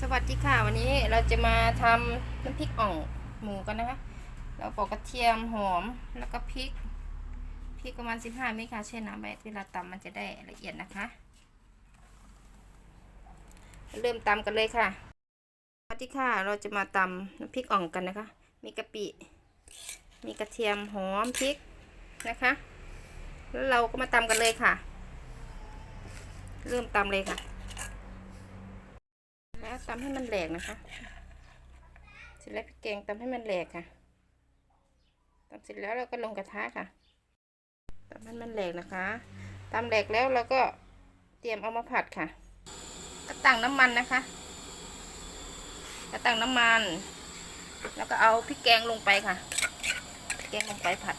สวัสดีค่ะ วันนี้เราจะมาทำน้ำพริกอ่องหมูกันนะคะ เราปอกกระเทียมหอมแล้วก็พริกพริกประมาณ 15เม็ดค่ะแช่นน้ำไว้เวลาตำมันจะได้ละเอียดนะคะ เริ่มตำกันเลยค่ะ สวัสดีค่ะเราจะมาตำน้ำพริกอ่องกันนะคะ มีกะปิ มีกระเทียมหอมพริกนะคะ แล้วเราก็มาตำกันเลยค่ะ เริ่มตำเลยค่ะ ตำให้มันแหลกนะคะเสร็จแล้วพริกแกงตำให้มันแหลกค่ะตำเสร็จแล้วเราก็ลงกระทะค่ะตำให้มันแหลกนะคะตำแหลกแล้วเราก็เตรียมเอามาผัดค่ะก็ตั้งน้ำมันนะคะก็ตั้งน้ำมัน แล้วก็เอาพริกแกงลงไปค่ะแกงลงไปผัด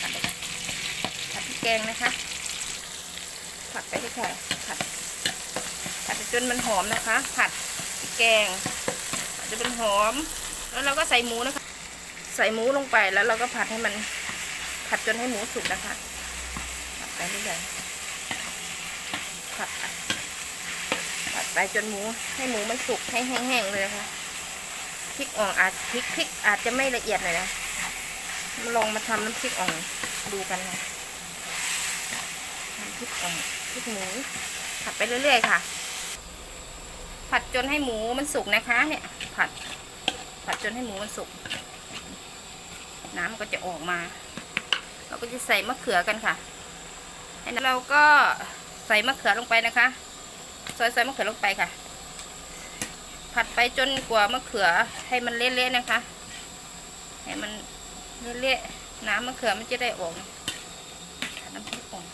ผัดเลยค่ะผัดพริกแกงนะคะ ผัดไปที่ค่ะผัดผัดจนมันหอมนะคะ ผัดแกงผัดจนมันหอม แล้วเราก็ใส่หมูนะคะ ใส่หมูลงไปแล้วเราก็ผัดให้มันผัดจนให้หมูสุกนะคะผัดไปเรื่อยๆผัดผัดไปจนหมูให้หมูมันสุกให้แห้งๆเลยนะคะพริกอ่องอาจพริกพริกอาจจะไม่ละเอียดหน่อยนะมาลองมาทำน้ำพริกอ่องดูกันค่ะทำพริกอ่อง พริกหมู ผัดไปเรื่อยๆค่ะ ผัดจนให้หมูมันสุกนะคะ เนี่ย ผัด ผัดจนให้หมูมันสุก น้ำมันก็จะออกมา เราก็จะใส่มะเขือกันค่ะแล้วเราก็ใส่มะเขือลงไปนะคะ ซอยใส่มะเขือลงไปค่ะ ผัดไปจนกว่ามะเขือให้มันเละๆนะคะ ให้มันเละๆน้ำมะเขือมันจะได้ออกน้ำพริกอ่อง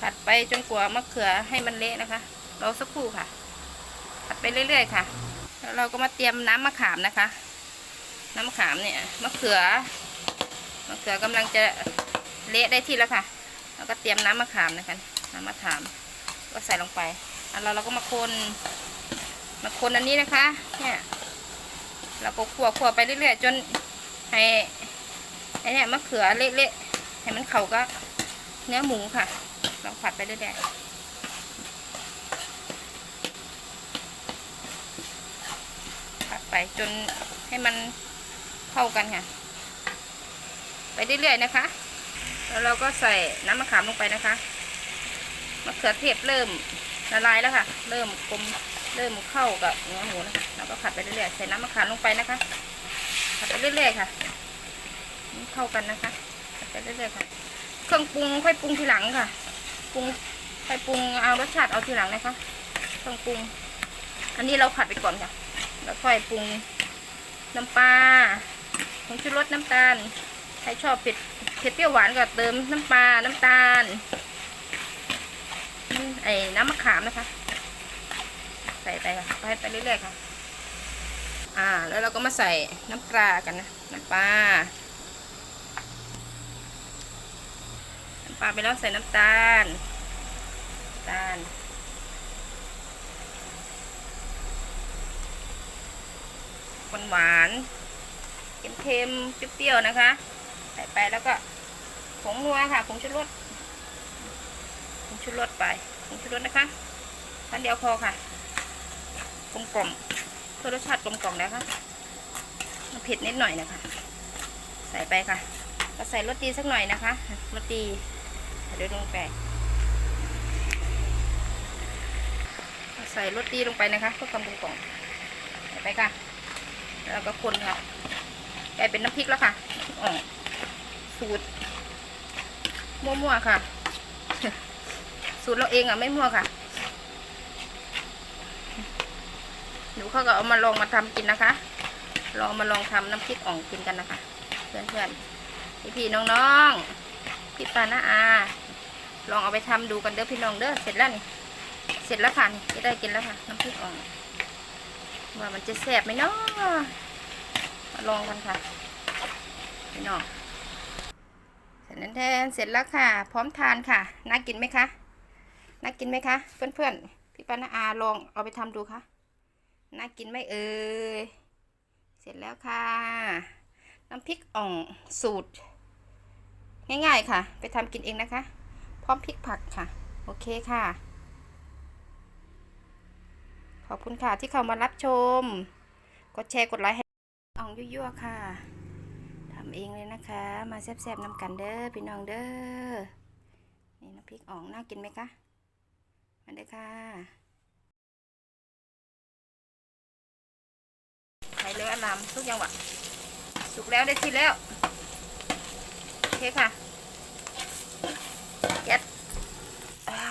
ผัดไปจนกว่ามะเขือให้มันเละนะคะรอสักครู่ค่ะ ผัดไปเรื่อยๆค่ะ แล้วเราก็มาเตรียมน้ำมะขามนะคะ น้ำมะขามเนี่ยมะเขือมะเขือกำลังจะเละได้ที่แล้วค่ะแล้วก็เตรียมน้ำมะขามนะคะน้ำมะขาม ก็ใส่ลงไปอันเราเราก็มาคนมาคนอันนี้นะคะเนี่ยเราก็คั่วคั่วไปเรื่อยๆจนให้ไอเนี่ยมะเขือเละๆให้มันเข้าก็เนื้อหมูค่ะ เราผัดไปเรื่อยๆผัดไปจนให้มันเข้ากันค่ะ ไปเรื่อยๆนะคะ แล้วเราก็ใส่น้ำมะขามลงไปนะคะมะเขือเทศเริ่มละลายแล้วค่ะ เริ่มกลมเริ่มเข้ากับเนื้อหมูนะคะเราก็ผัดไปเรื่อยๆใส่น้ำมะขามลงไปนะคะผัดไปเรื่อยๆค่ะเข้ากันนะคะผัดไปเรื่อยๆค่ะ เครื่องปรุงค่อยปรุงทีหลังค่ะ ปรุงค่ปรุงเอารสชาติเอาทีหลังนะคะเครื่องปรุง อันนี้เราผัดไปก่อนค่ะ แล้วค่อยปรุงน้ำปลาผงชูรสน้ำตาล ใครชอบเผ็ดเผ็ดเปรี้ยวหวานก็เติมน้ำปลา น้ำตาลไอ้น้ำมะขามนะคะ ใส่ไปค่ะไปไปเรื่อยๆค่ะ อ่า แล้วเราก็มาใส่น้ำปลากันนะ น้ำปลา น้ำ ปลาไปแล้วใส่น้ำตาล ตาล หวานหวานเค็มๆเปรี้ยวๆนะคะ ใส่ไปแล้วก็ผงนัวค่ะผงชูรสผงชูรสไปผงชูรสนะคะท่านเดียวพอค่ะ กลมกล่อมเพื่อรสชาติกลมกล่อมนะค่ะเผ็ดนิดหน่อยนะคะ ใส่ไปค่ะก็ใส่รสดีสักหน่อยนะคะรสดี เดี๋ยวลงไป ใส่รสดีลงไปนะคะเพื่อความกลมกล่อมไปค่ะ แล้วก็คนค่ะกลายเป็นน้ำพริกแล้วค่ะอ๋อสูตร มั่วๆค่ะ สูตรเราเองอะไม่มั่วค่ะหนูเขาก็เอามาลองมาทำกินนะคะ ลองมาลองทำน้ำพริกอ่องกินกันนะคะ เพื่อนๆพี่ๆน้องๆพี่ปานาอา ลองเอาไปทำดูกันเด้อพี่น้องเด้อเสร็จแล้วนี่เสร็จแล้วค่ะนี่จะได้กินแล้วค่ะน้ำพริกอ่องว่ามันจะแซ่บไหมเนาะมาลองกันค่ะพี่น้องเสร็จแล้วแทนเสร็จแล้วค่ะ พร้อมทานค่ะน่ากินไหมคะน่ากินไหมคะเพื่อนๆพี่ปานาอาลองเอาไปทำดูค่ะน่ากินไหมเอ่ยเสร็จแล้วค่ะ น้ำพริกอ่องสูตร ง่ายๆค่ะ ไปทำกินเองนะคะ พร้อมพริกผักค่ะ โอเคค่ะ ขอบคุณค่ะที่เข้ามารับชม กดแชร์กดไลค์ให้อ่องยั่วๆค่ะทำเองเลยนะคะ มาแซ่บๆน้ำกันเด้อพี่น้องเด้อนี่น้ำพริกอ่องน่ากินไหมคะมาเด้อค่ะไข่เลืออลามทุกอย่างวะสุกแล้วได้ที่แล้ว โอเคค่ะ แก๊สอ่า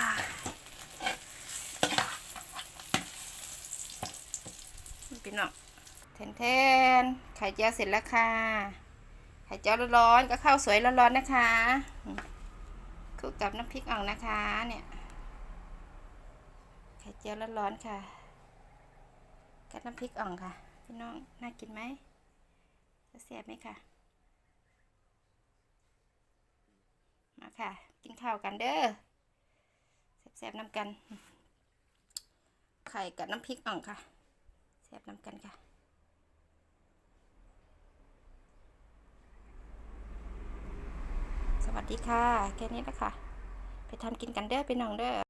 พี่น้องแทนแทนไข่เจียวเสร็จแล้วค่ะ ไข่เจียวร้อนๆก็ข้าวสวยร้อนๆนะคะคลุกกับน้ำพริกอ่องนะคะ เนี่ย ไข่เจียวร้อนๆค่ะกับน้ำพริกอ่องค่ะ พี่น้องน่ากินไหมจะแซ่บไหมค่ะ มาค่ะ กินข้าวกันเด้อแซ่บๆน้ำกัน ไข่กับน้ำพริกอ่องค่ะแซ่บน้ำกันค่ะสวัสดีค่ะ แค่นี้แหละค่ะ ไปทำกินกันเด้อไปน้องเด้อ